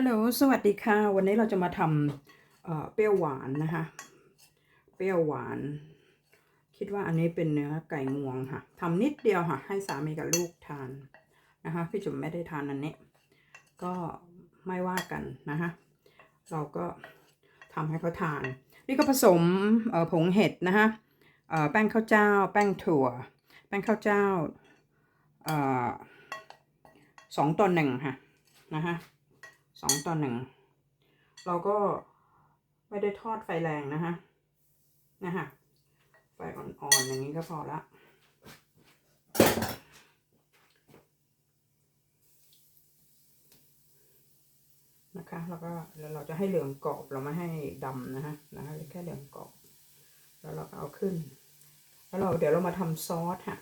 ฮัลโหล สวัสดีค่ะ วันนี้เราจะมาทำเเปรี้ยวหวานนะคะ เปรี้ยวหวาน คิดว่าอันนี้เป็นเนื้อไก่งวงค่ะทำนิดเดียวค่ะ ให้สามีกับลูกทานนะคะ พี่จุ๋มไม่ได้ทานอันนี้ ก็ไม่ว่ากันนะคะ เราก็ทำให้เขาทาน นี่ก็ผสมผงเห็ดนะคะแป้งข้าวเจ้า แป้งถั่ว แป้งข้าวเจ้าอสองต่อหนึ่งค่ะนะคะ สองต่อหนึ่งเราก็ไม่ได้ทอดไฟแรงนะคะนะคะไฟอ่อนๆอย่างนี้ก็พอละนะคะแล้วก็แล้วเราจะให้เหลืองกรอบเราไม่ให้ดำนะคะนะคะแค่เหลืองกรอบ แล้วเราก็เอาขึ้น แล้วเราเดี๋ยวเรามาทำซอสค่ะ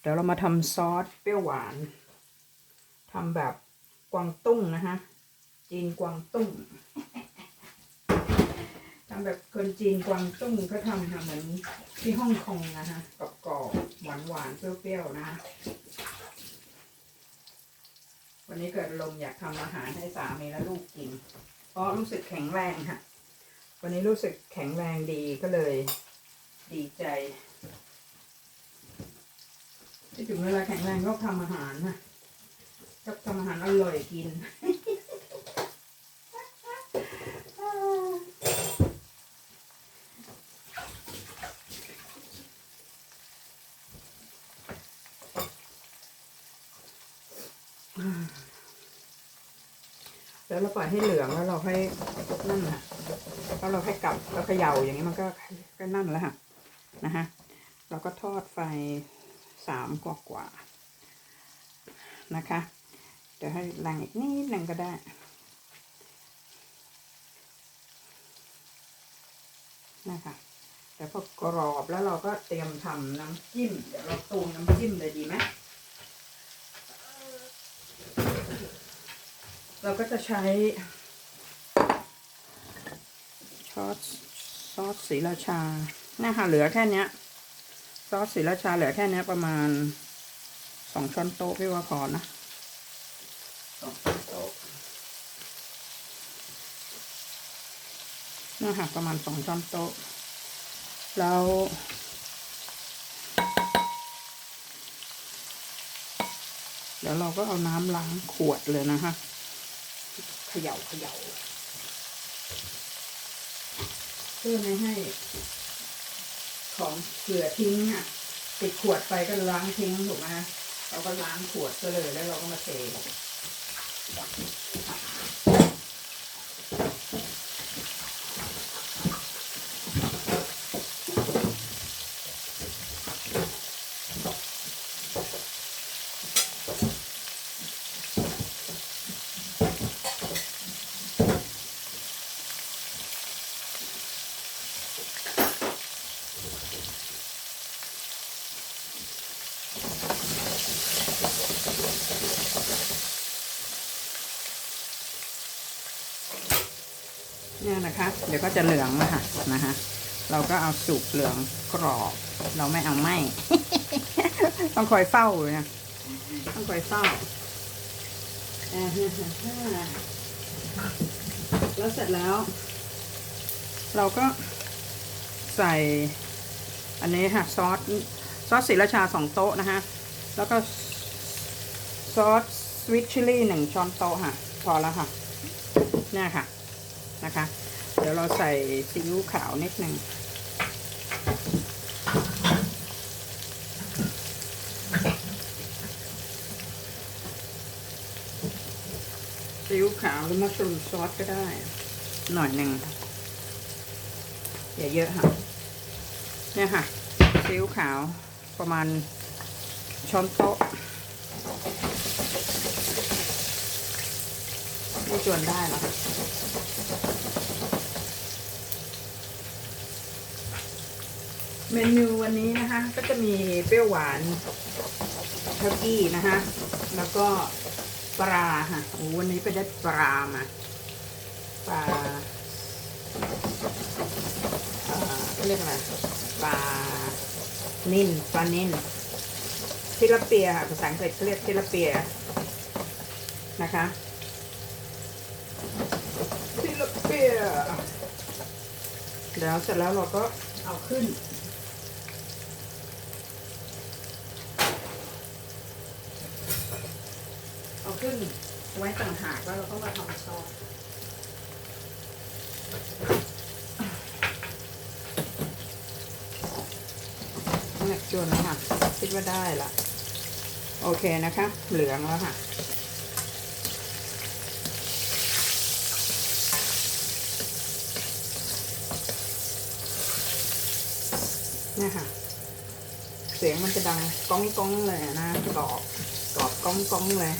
เดี๋ยวเรามาทำซอสเปรี้ยวหวานทำแบบ กวางตุ้งนะคะจีนกวางตุ้งทำแบบคนจีนกวางตุ้งเขาทำค่ะเหมือนที่ฮ่องกงนะคะกรอบๆหวานหวานเปรี้ยวๆนะะวันนี้เกิดลมอยากทำอาหารให้สามีและลูกกิน เพราะรู้สึกแข็งแรงค่ะ วันนี้รู้สึกแข็งแรงดีก็เลย ดีใจที่ถึงเวลาแข็งแรงก็ทำอาหารนะ ชอบทำอาหารอร่อยกิน แล้วเราปล่อยให้เหลืองแล้วเราให้นั่นค่ะแล้วเราให้กลับแล้วเขย่าอย่างนี้มันก็ก็นั่นแล้วค่ะนะฮะเราก็ทอดไฟสามกว่ากว่านะคะ เดี๋ยวให้แรงอีกนิดหนึ่งก็ได้ นะคะแต่พอกรอบแล้วเราก็เตรียมทำน้ำจิ้ม เดี๋ยวเราตูมน้ำจิ้มเลยดีไหมเราก็จะใช้ซอสซอสสีราชานะคะเหลือแค่นี้ซอสสีราชาเหลือแค่นี้ประมาณสองช้อนโต๊ะพี่ว่าพอนะ นโต๊ะนะคะประมาณสองช้อนโต๊ะ แล้วเดี๋ยวเราก็เอาน้ำล้างขวดเลยนะคะเขย่าเขย่าเพื่อไม่ให้ ของเกลือทิ้งอะติดขวดไปก็ล้างทิ้งถูกไหมคะเราก็ล้างขวดก็เลยแล้วเราก็มาเท ああ。 นะคะ เดี๋ยวก็จะเหลืองนะคะนะคะเราก็เอาสุกเหลืองกรอบ เราไม่เอาไหมต้องคอยเฝ้าเลยนะต้องคอยเฝ้าแล้วเสร็จแล้ว เราก็ใส่ อันนี้ค่ะซอสซอสสีราชาสองโต๊ะนะคะแล้วก็ซอสสวิตชิลลี่หนึ่งช้อนโต๊ะค่ะ พอแล้วค่ะเนี่ยค่ะนะคะ ดี๋ยวเราใส่ซีอิ๊วขาวนิดหนึ่งซีอิ๊วขาวหรือมัสรูมซอสก็ได้ หน่อยหนึ่งอย่าเยอะค่ะเนี่ยค่ะซีอิ๊วขาวประมาณช้อนโต๊ะนี่จวนได้แล้วค่ะ เมนูวันนี้นะคะก็จะมีเปรี้ยวหวานทอร์กี้นะคะแล้วก็ปลาค่ะโอ้วันนี้ไปได้ปลามาปลาเอ่อเรียกอะไรปลานิ่นปลานิ่นทิลาเปียค่ะภาษาอังกฤษเขาเรียกทิลาเปียนะคะแล้วเสร็จแล้วเราก็เอาขึ้น เอาขึ้น ไว้ต่างหากแล้วเราก็มาทำซอสเนี่ยจนแล้วค่ะ คิดว่าได้ละโอเคนะคะ เหลืองแล้วค่ะเนี่ยค่ะ เสียงมันจะดังก้องก้องเลยนะกรอบกรอบก้องก้องเลย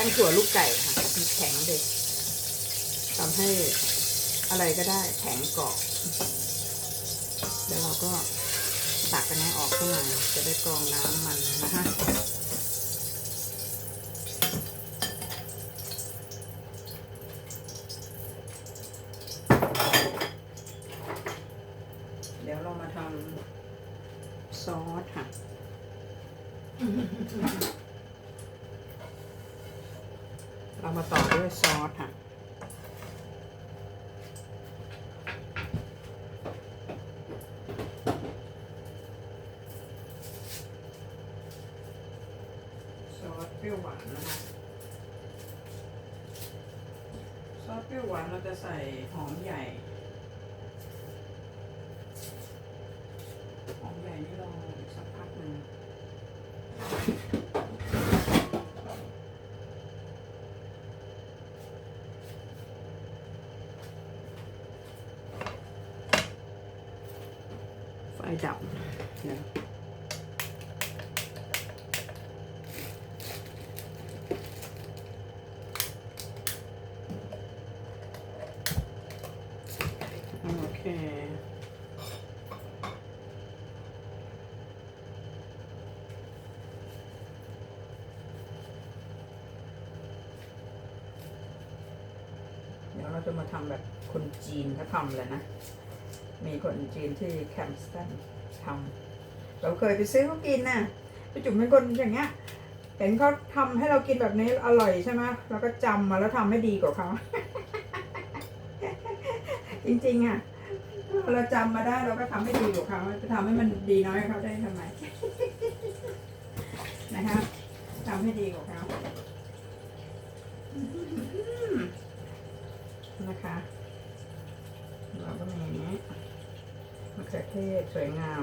ตั้งถั่วลูกไก่ค่ะมันแข็งเด็กทำให้อะไรก็ได้แข็งกรอบเดี๋ยวเราก็ตักกันนี้ออกข้างในจะได้กรองน้ำมันนะคะเดี๋ยวเรามาทำซอสค่ะ เรามาต่อด้วยซอสค่ะซอสเปรี้ยวหวานนะคะซอสเปรี้ยวหวานเราจะใส่หอมใหญ่หอมใหญ่นี่รอสักพักหนึ่ง ไฟดับเดี๋ยโอเคเดี๋ยวเราจะมาทำแบบคนจีนเขาทำเลยนะ มีคนจีนที่แคมสตันทำเราเคยไปซื้อเขากินน่ะไปจุ่มเป็นคนอย่างเงี้ยเห็นเขาทำให้เรากินแบบนี้อร่อยใช่ไหมเราก็จำมาแล้วทำให้ดีกว่าเขา จริงๆอะเราจำมาได้เราก็ทำให้ดีกว่าเขาจะทำให้มันดีน้อยเขาได้ทำไมนะคะทำให้ดีกว่าเขานะคะ เราก็มีอย่างนี้มะเขือเทศสวยงาม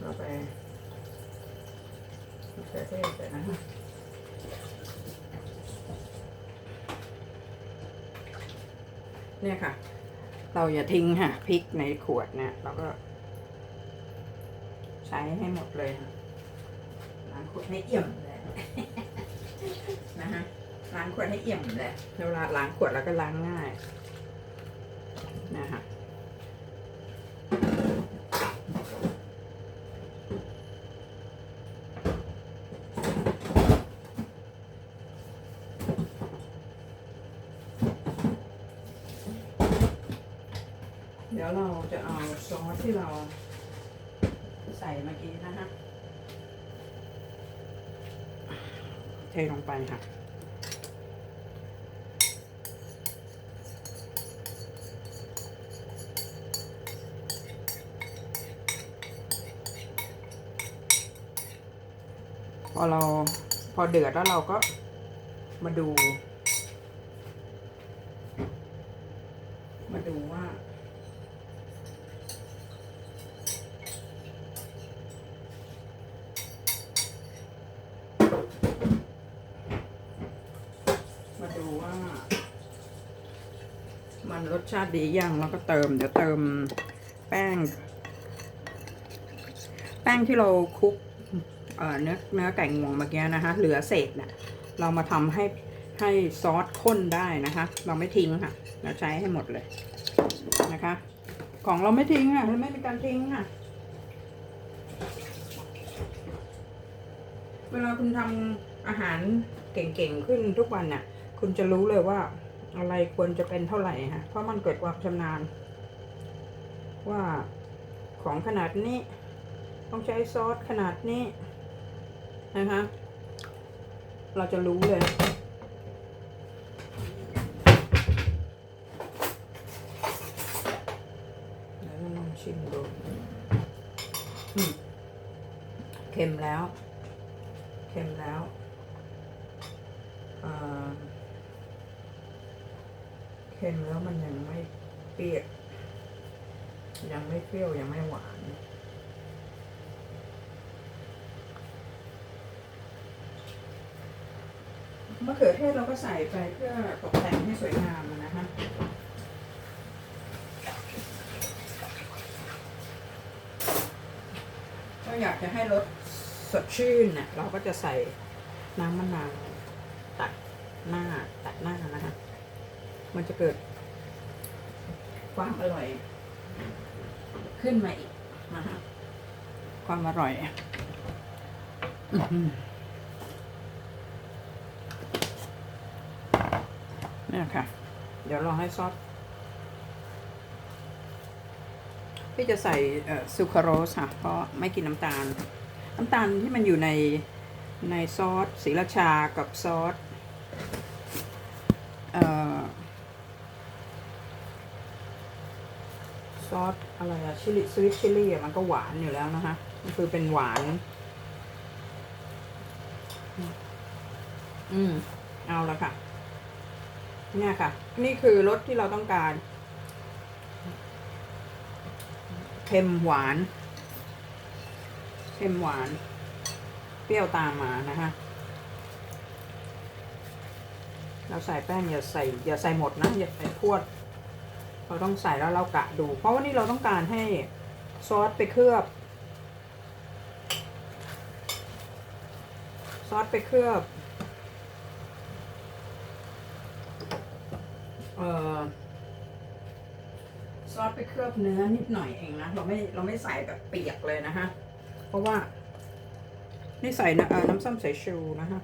เราไปมะเขือเทศใส่นะคะเนี่ยค่ะ เราอย่าทิ้งค่ะพริกในขวดเนี่ยเราก็ ใช้ให้หมดเลยค่ะล้างขวดให้เอี่ยมเลยนะฮะล้างขวดให้เอี่ยมเลยเวลาล้างขวดแล้วก็ล้างง่ายนะคะ ดี๋ยวเราจะเอาซอสที่เราใส่เมื่อกี้นะคะเทลงไปค่ะพอเราพอเดือดแล้วเราก็มาดูมาดูว่า มาดูว่า มันรสชาติดียังแล้วก็เติม เดี๋ยวเติมแป้ง แป้งที่เราคลุกเเนื้อเนื้อไก่งวงเมื่อกี้นะคะเหลือเศษน่ะเรามาทำให้ให้ซอสข้นได้นะคะ เราไม่ทิ้งค่ะ เราใช้ให้หมดเลยนะคะ ของเราไม่ทิ้งค่ะไม่มีการทิ้งค่ะ เวลาคุณทำอาหารเก่งๆขึ้นทุกวันน่ะ คุณจะรู้เลยว่า อะไรควรจะเป็นเท่าไหร่ฮะ เพราะมันเกิดความชำนาญ ว่าของขนาดนี้ ต้องใช้ซอสขนาดนี้นะคะ เราจะรู้เลยชิมดูเค็มแล้ว เค็มแล้วอ่า เค็มแล้วมันยังไม่เปรี้ยวยังไม่เปรี้ยวยังไม่หวานมะเขือเทศเราก็ใส่ไปเพื่อตกแต่งให้สวยงามอะนะคะก็อยากจะให้รสสดชื่นเนี่ยเราก็จะใส่น้ำมะนาวตัดหน้าตัดหน้านะ มันจะเกิด ความอร่อย ขึ้นมาอีกนะคะความอร่อยอื้อหือเนี่ยค่ะ เดี๋ยวลองให้ซอสพี่จะใส่ซูคราโรสค่ะเพราะไม่กินน้ำตาล น้ำตาลที่มันอยู่ในในซอสสีราชากับซอสเอ่อ ซอสอะไรอะชิลิสวิตชิลี่อะมันก็หวานอยู่แล้วนะคะมันคือเป็นหวาน อืม เอาละค่ะ เนี่ยค่ะ นี่คือรสที่เราต้องการ เค็มหวาน เค็มหวาน เปรี้ยวตามมานะคะเราใส่แป้งอย่าใส่อย่าใส่หมดนะ อย่าใส่พวด เราต้องใส่แล้วเรากะดู เพราะว่านี่เราต้องการให้ซอสไปเคลือบ ซอสไปเคลือบเอ่อซอสไปเคลือบเนื้อนิดหน่อยเองนะเราไม่เราไม่ใส่แบบเปียกเลยนะคะเพราะว่า นี่ใส่นะน้ำส้มสายชูนะคะ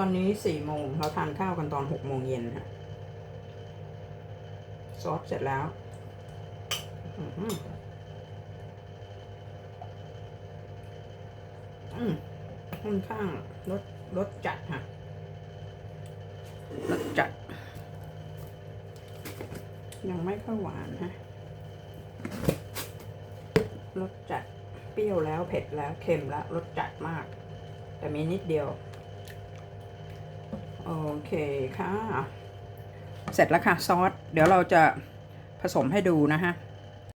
อนนี้สี่โมงเราทานข้าวกันตอนหกโมงเย็นค่ะซอสเสร็จแล้วอืมค่อนข้างรสรสจัดค่ะรสจัด ยังไม่ค่อยหวานฮะรสจัด เปรี้ยวแล้วเผ็ดแล้วเค็มแล้วรสจัดมาก แต่มีนิดเดียว โอเคค่ะ เสร็จแล้วค่ะซอส เดี๋ยวเราจะผสมให้ดูนะฮะ